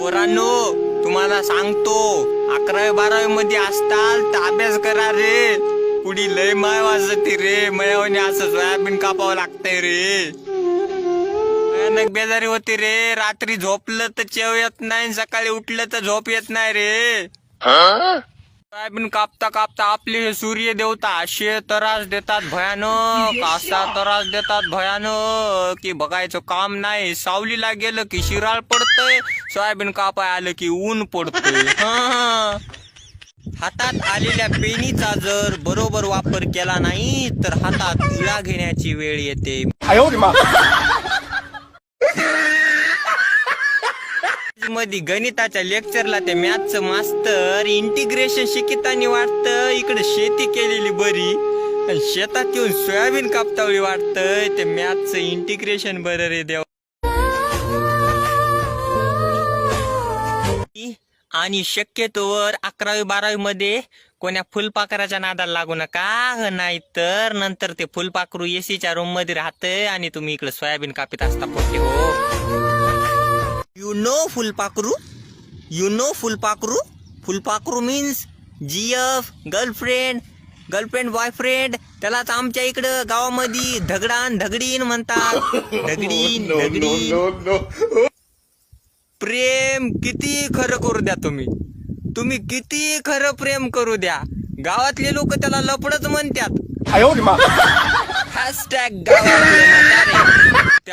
पोरांनो तुम्हाला सांगतो अकरावी बारावी मध्ये असताल तर अभ्यास करा रे. पुढी लय माय वाजते रे. मयावणी असं सोयाबीन कापावं लागतंय रे. भयानक बेजारी होती रे. रात्री झोपलं तर चेव येत नाही सकाळी उठलं तर झोप येत नाही रे. सोयाबीन कापता कापता आपले हे सूर्य देवता असे त्रास देतात भयानक असा त्रास देतात भयानक की बघायचं काम नाही. सावलीला गेलं की शिराळ पडतंय. सोयाबीन कापाय आलं की ऊन पडतंय. हं. हातात आलेल्या पेनीचा जर बरोबर वापर केला नाही तर हातात इळा घेण्याची वेळ येते. मध्ये गणिताच्या लेक्चरला ते मॅथचं मास्तर इंटिग्रेशन शिकितानी वाटतं. इकडे शेती केलेली बरी. आणि शेतात येऊन सोयाबीन कापतावळी वाटतंय ते मॅथचं इंटिग्रेशन बरं रे देव. आणि शक्यतोवर अकरावी बारावी मध्ये कोण्या फुलपाखराच्या नादाला लागू नका. नाहीतर नंतर ते फुलपाखरू एसीच्या रूममध्ये राहतंय आणि तुम्ही इकडे सोयाबीन कापीत असता पोटे हो. यु नो फुलपाखरू यु नो फुलपाखरू फुलपाखरू means GF girlfriend girlfriend boyfriend त्यालाच आमच्या इकडं गावामध्ये धगडान धगडीन म्हणतात. धगडीन धगडीन. प्रेम किती खरं करू द्या तुम्ही. तुम्ही किती खरं प्रेम करू द्या. गावातले लोक त्याला लपडच म्हणतात. 哎呦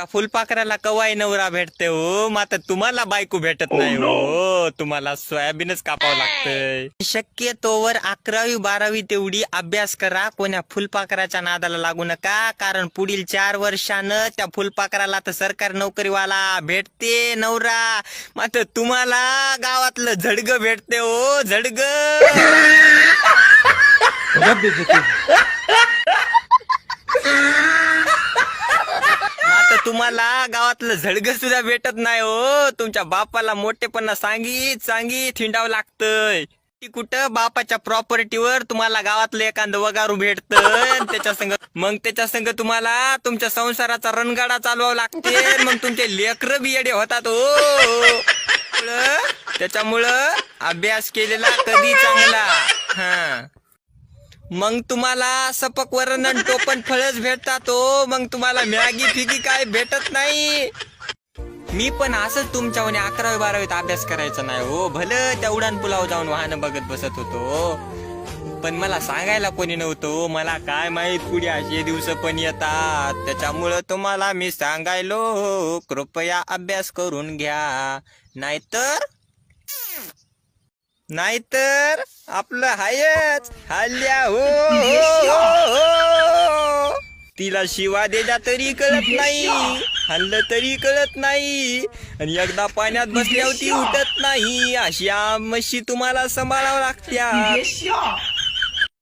का फुलपाखराला कवाय नवरा भेटते हो? मात्र तुम्हाला बायको भेटत oh, नाही हो. तुम्हाला सोयाबीनच कापावं लागतंय. शक्यतोवर अकरावी बारावी तेवढी अभ्यास करा. कोण्या फुलपाखराच्या नादाला लागू नका. कारण पुढील चार वर्षानं त्या फुलपाखराला तर सरकारी नोकरीवाला भेटते नवरा. मात्र तुम्हाला गावातलं झडग भेटते हो झडग. तुम्हाला गावातलं झडग सुद्धा भेटत नाही हो. तुमच्या बापाला मोठेपणा सांगीत सांगीत हिंडावं लागतंय. कुठं? बापाच्या प्रॉपर्टीवर तुम्हाला गावातलं एखादं वगारू भेटत त्याच्या संग मग त्याच्या संग तुम्हाला तुमच्या संसाराचा रणगाडा चालवावा लागते. मग तुमचे लेकर बियडे होतात हो. त्याच्यामुळं अभ्यास केलेला कधी चांगला? हा. मग तुम्हाला सपक वरण आणि टोपण फळच भेटतात हो. मग तुम्हाला मॅगी फिगी काय भेटत नाही. मी पण असंच तुमच्या म्हणे अकरावी बारावीत अभ्यास करायचा नाही हो. भलं त्या उडान पुलावर जाऊन वाहन बघत बसत होतो. पण मला सांगायला कोणी नव्हतं हो. मला काय माहीत पुढे असे दिवस पण येतात. त्याच्यामुळं तुम्हाला मी सांगायलो हो. कृपया अभ्यास करून घ्या. नाहीतर नाहीतर आपलं हायच. हल्ल्या हो, हो, हो, हो, तिला शिवा देजा तरी कळत नाही. हल्लं तरी कळत नाही. आणि एकदा पाण्यात बसल्यावर ती उठत नाही. अशा म्हशी तुम्हाला सांभाळावं लागत्या.